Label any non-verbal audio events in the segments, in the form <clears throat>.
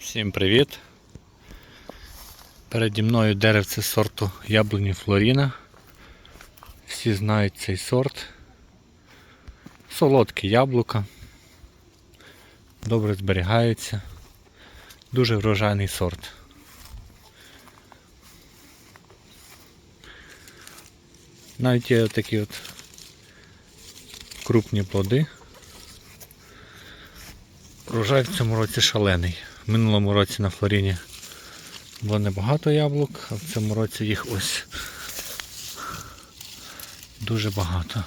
Всім привіт! Переді мною деревце сорту яблуні Флоріна. Всі знають цей сорт. Солодкі яблука. Добре зберігаються. Дуже врожайний сорт. Навіть є такі от крупні плоди. Врожай в цьому році шалений. Минулому році на Флоріні було небагато яблук, а в цьому році їх ось дуже багато.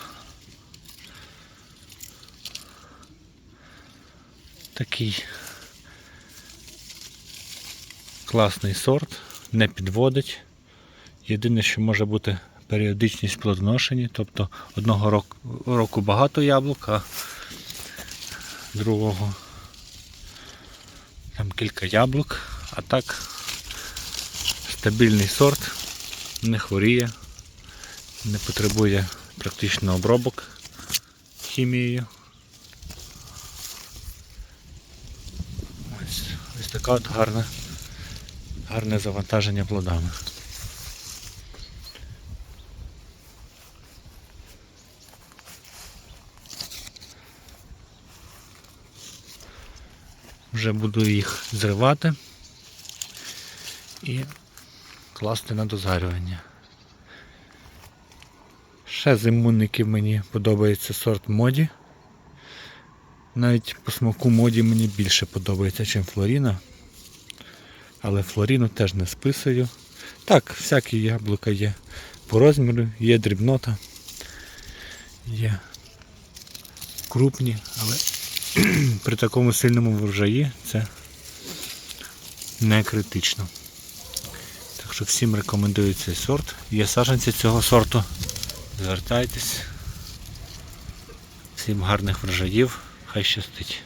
Такий класний сорт, не підводить. Єдине, що може бути періодичність плодоношення, тобто одного року багато яблук, а другого там кілька яблук, а так стабільний сорт, не хворіє, не потребує практично обробок хімією. Ось, ось така от гарна, гарне завантаження плодами. Вже буду їх зривати і класти на дозарювання. Ще з імунників мені подобається сорт моді. Навіть по смаку моді мені більше подобається, ніж Флоріна. Але Флоріну теж не списую. Так, всякі яблука є по розміру, є дрібнота, є крупні, але <clears throat> при такому сильному врожаї це не критично. Так що всім рекомендую цей сорт. Є саджанці цього сорту. Звертайтесь. Всім гарних врожаїв. Хай щастить.